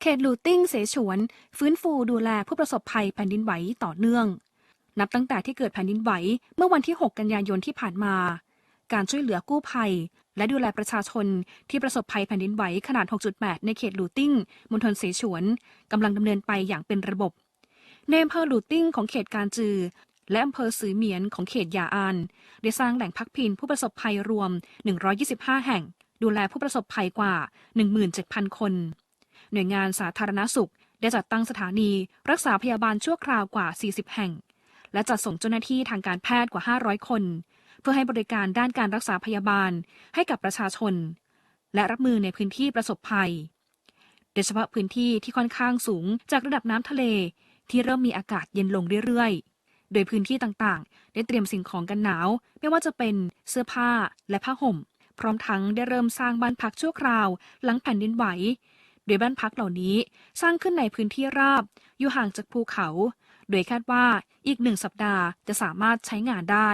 เขตลูติ้งเสฉวน ฟื้นฟูดูแลผู้ประสบภัยแผ่นดินไหวต่อเนื่อง นับตั้งแต่ที่เกิดแผ่นดินไหวเมื่อวันที่ 6 กันยายนที่ผ่านมา การช่วยเหลือกู้ภัย และดูแลประชาชนที่ประสบภัยแผ่นดินไหวขนาด 6.8 ในเขตลูติ้งมณฑลเสฉวนกำลังดำเนินไปอย่างเป็นระบบในอำเภอลูติ้งของเขตการจือ และอำเภอซือเหมียนของเขตยาอาน ได้สร้างแหล่งพักพิงผู้ประสบภัยรวม 125 แห่ง ดูแลผู้ประสบภัยกว่า 17,000 คน หน่วยงานสาธารณสุข ได้จัดตั้งสถานี รักษาพยาบาลชั่วคราวกว่า 40 แห่ง และจัดส่งเจ้าหน้าที่ทางการแพทย์กว่า 500 คน เพื่อให้บริการด้านการรักษาพยาบาลให้กับประชาชน และรับมือในพื้นที่ประสบภัย โดยเฉพาะพื้นที่ที่ค่อนข้างสูงจากระดับน้ำทะเลที่เริ่มมีอากาศเย็นลงเรื่อยๆ โดยพื้นที่ต่างๆ ได้เตรียมสิ่งของกันหนาว ไม่ว่าจะเป็นเสื้อผ้าและผ้าห่ม พร้อมทั้งได้เริ่มสร้างบ้านพักชั่วคราว หลังแผ่นดินไหว โดยบ้านพักเหล่านี้สร้างขึ้นในพื้นที่ราบ อยู่ห่างจากภูเขา โดยคาดว่าอีกหนึ่งสัปดาห์จะสามารถใช้งานได้